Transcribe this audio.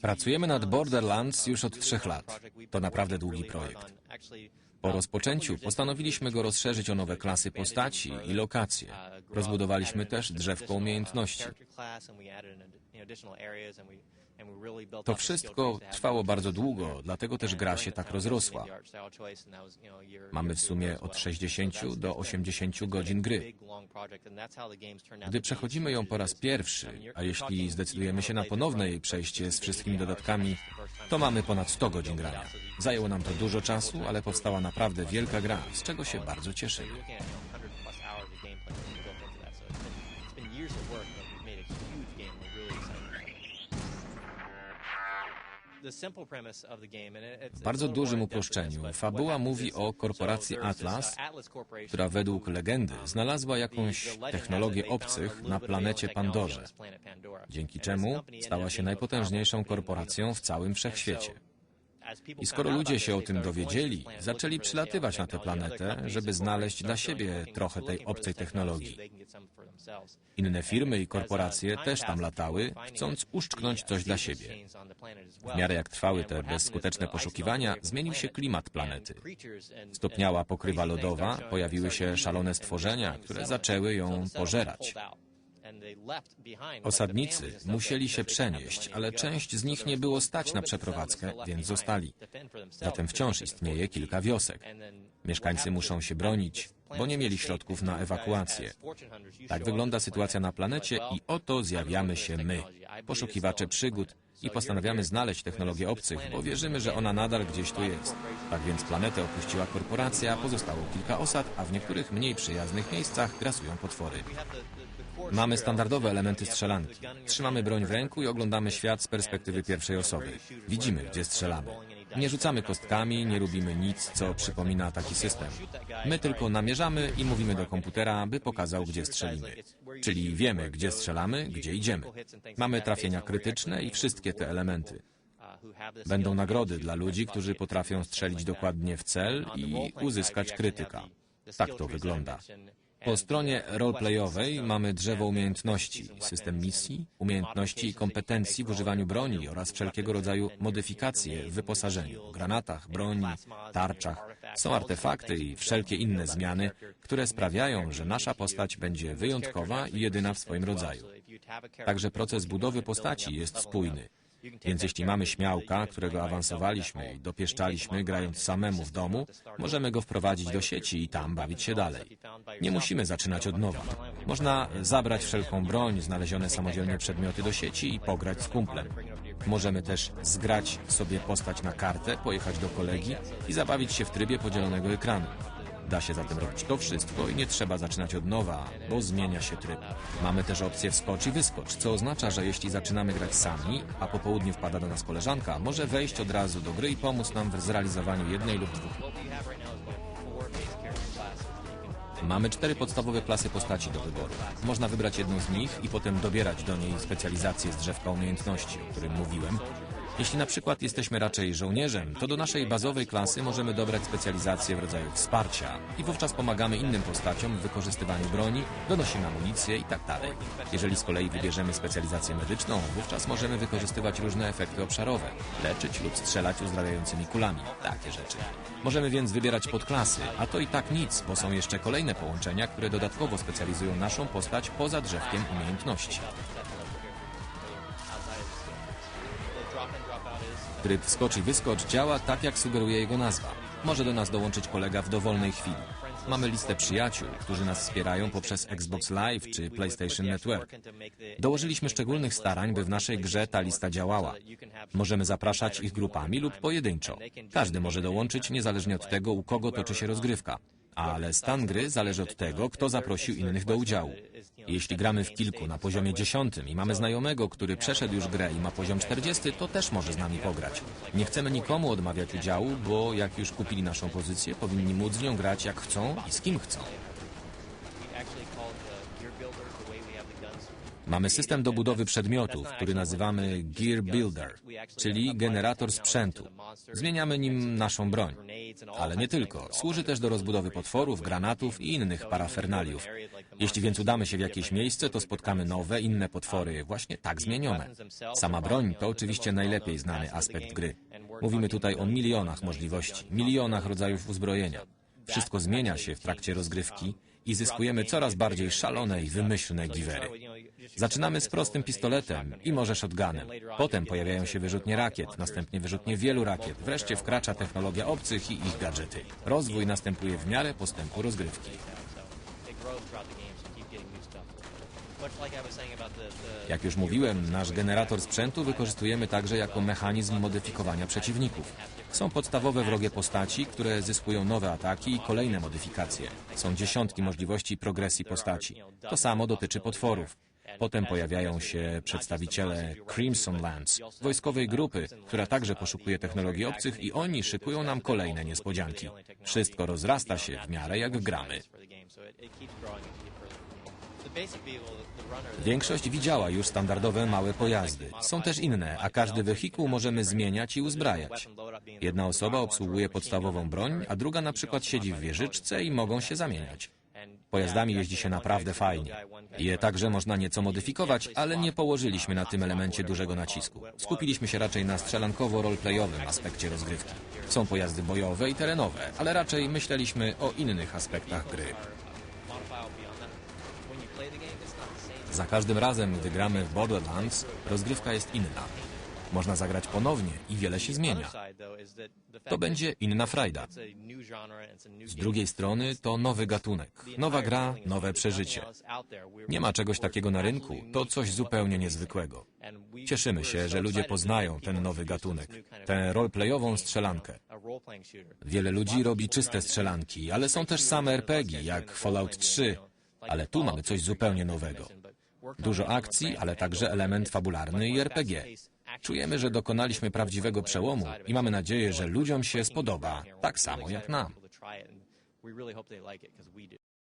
Pracujemy nad Borderlands już od trzech lat. To naprawdę długi projekt. Po rozpoczęciu postanowiliśmy go rozszerzyć o nowe klasy postaci i lokacje. Rozbudowaliśmy też drzewko umiejętności. To wszystko trwało bardzo długo, dlatego też gra się tak rozrosła. Mamy w sumie od 60 do 80 godzin gry. Gdy przechodzimy ją po raz pierwszy, a jeśli zdecydujemy się na ponowne jej przejście z wszystkimi dodatkami, to mamy ponad 100 godzin grania. Zajęło nam to dużo czasu, ale powstała naprawdę wielka gra, z czego się bardzo cieszymy. W bardzo dużym uproszczeniu, fabuła mówi o korporacji Atlas, która według legendy znalazła jakąś technologię obcych na planecie Pandorze, dzięki czemu stała się najpotężniejszą korporacją w całym wszechświecie. I skoro ludzie się o tym dowiedzieli, zaczęli przylatywać na tę planetę, żeby znaleźć dla siebie trochę tej obcej technologii. Inne firmy i korporacje też tam latały, chcąc uszczknąć coś dla siebie. W miarę jak trwały te bezskuteczne poszukiwania, zmienił się klimat planety. Stopniała pokrywa lodowa, pojawiły się szalone stworzenia, które zaczęły ją pożerać. Osadnicy musieli się przenieść, ale część z nich nie było stać na przeprowadzkę, więc zostali. Zatem wciąż istnieje kilka wiosek. Mieszkańcy muszą się bronić, bo nie mieli środków na ewakuację. Tak wygląda sytuacja na planecie i oto zjawiamy się my, poszukiwacze przygód i postanawiamy znaleźć technologię obcych, bo wierzymy, że ona nadal gdzieś tu jest. Tak więc planetę opuściła korporacja, pozostało kilka osad, a w niektórych mniej przyjaznych miejscach grasują potwory. Mamy standardowe elementy strzelanki. Trzymamy broń w ręku i oglądamy świat z perspektywy pierwszej osoby. Widzimy, gdzie strzelamy. Nie rzucamy kostkami, nie robimy nic, co przypomina taki system. My tylko namierzamy i mówimy do komputera, by pokazał, gdzie strzelimy. Czyli wiemy, gdzie strzelamy, gdzie idziemy. Mamy trafienia krytyczne i wszystkie te elementy. Będą nagrody dla ludzi, którzy potrafią strzelić dokładnie w cel i uzyskać krytyka. Tak to wygląda. Po stronie roleplayowej mamy drzewo umiejętności, system misji, umiejętności i kompetencji w używaniu broni oraz wszelkiego rodzaju modyfikacje w wyposażeniu, granatach, broni, tarczach. Są artefakty i wszelkie inne zmiany, które sprawiają, że nasza postać będzie wyjątkowa i jedyna w swoim rodzaju. Także proces budowy postaci jest spójny. Więc jeśli mamy śmiałka, którego awansowaliśmy i dopieszczaliśmy grając samemu w domu, możemy go wprowadzić do sieci i tam bawić się dalej. Nie musimy zaczynać od nowa. Można zabrać wszelką broń, znalezione samodzielnie przedmioty do sieci i pograć z kumplem. Możemy też zgrać sobie postać na kartę, pojechać do kolegi i zabawić się w trybie podzielonego ekranu. Da się zatem robić to wszystko i nie trzeba zaczynać od nowa, bo zmienia się tryb. Mamy też opcję wskocz i wyskocz, co oznacza, że jeśli zaczynamy grać sami, a po południu wpada do nas koleżanka, może wejść od razu do gry i pomóc nam w zrealizowaniu jednej lub dwóch. Mamy cztery podstawowe klasy postaci do wyboru. Można wybrać jedną z nich i potem dobierać do niej specjalizację z drzewka umiejętności, o którym mówiłem, jeśli na przykład jesteśmy raczej żołnierzem, to do naszej bazowej klasy możemy dobrać specjalizację w rodzaju wsparcia i wówczas pomagamy innym postaciom w wykorzystywaniu broni, donosimy amunicję i tak dalej. Jeżeli z kolei wybierzemy specjalizację medyczną, wówczas możemy wykorzystywać różne efekty obszarowe, leczyć lub strzelać uzdrawiającymi kulami, takie rzeczy. Możemy więc wybierać podklasy, a to i tak nic, bo są jeszcze kolejne połączenia, które dodatkowo specjalizują naszą postać poza drzewkiem umiejętności. Tryb wskocz i wyskocz działa tak, jak sugeruje jego nazwa. Może do nas dołączyć kolega w dowolnej chwili. Mamy listę przyjaciół, którzy nas wspierają poprzez Xbox Live czy PlayStation Network. Dołożyliśmy szczególnych starań, by w naszej grze ta lista działała. Możemy zapraszać ich grupami lub pojedynczo. Każdy może dołączyć, niezależnie od tego, u kogo toczy się rozgrywka ale stan gry zależy od tego, kto zaprosił innych do udziału. Jeśli gramy w kilku na poziomie dziesiątym i mamy znajomego, który przeszedł już grę i ma poziom 40, to też może z nami pograć. Nie chcemy nikomu odmawiać udziału, bo jak już kupili naszą pozycję, powinni móc w nią grać jak chcą i z kim chcą. Mamy system do budowy przedmiotów, który nazywamy Gear Builder, czyli generator sprzętu. Zmieniamy nim naszą broń. Ale nie tylko. Służy też do rozbudowy potworów, granatów i innych parafernaliów. Jeśli więc udamy się w jakieś miejsce, to spotkamy nowe, inne potwory, właśnie tak zmienione. Sama broń to oczywiście najlepiej znany aspekt gry. Mówimy tutaj o milionach możliwości, milionach rodzajów uzbrojenia. Wszystko zmienia się w trakcie rozgrywki i zyskujemy coraz bardziej szalone i wymyślne giwery. Zaczynamy z prostym pistoletem i może shotgunem. Potem pojawiają się wyrzutnie rakiet, następnie wyrzutnie wielu rakiet. Wreszcie wkracza technologia obcych i ich gadżety. Rozwój następuje w miarę postępu rozgrywki. Jak już mówiłem, nasz generator sprzętu wykorzystujemy także jako mechanizm modyfikowania przeciwników. Są podstawowe wrogie postaci, które zyskują nowe ataki i kolejne modyfikacje. Są dziesiątki możliwości progresji postaci. To samo dotyczy potworów. Potem pojawiają się przedstawiciele Crimson Lands, wojskowej grupy, która także poszukuje technologii obcych i oni szykują nam kolejne niespodzianki. Wszystko rozrasta się w miarę jak gramy. Większość widziała już standardowe małe pojazdy. Są też inne, a każdy wehikuł możemy zmieniać i uzbrajać. Jedna osoba obsługuje podstawową broń, a druga na przykład siedzi w wieżyczce i mogą się zamieniać. Pojazdami jeździ się naprawdę fajnie. Je także można nieco modyfikować, ale nie położyliśmy na tym elemencie dużego nacisku. Skupiliśmy się raczej na strzelankowo-roleplayowym aspekcie rozgrywki. Są pojazdy bojowe i terenowe, ale raczej myśleliśmy o innych aspektach gry. Za każdym razem, gdy gramy w Borderlands, rozgrywka jest inna. Można zagrać ponownie i wiele się zmienia. To będzie inna frajda. Z drugiej strony to nowy gatunek, nowa gra, nowe przeżycie. Nie ma czegoś takiego na rynku, to coś zupełnie niezwykłego. Cieszymy się, że ludzie poznają ten nowy gatunek, tę roleplayową strzelankę. Wiele ludzi robi czyste strzelanki, ale są też same RPG, jak Fallout 3, ale tu mamy coś zupełnie nowego. Dużo akcji, ale także element fabularny i RPG. Czujemy, że dokonaliśmy prawdziwego przełomu i mamy nadzieję, że ludziom się spodoba, tak samo jak nam.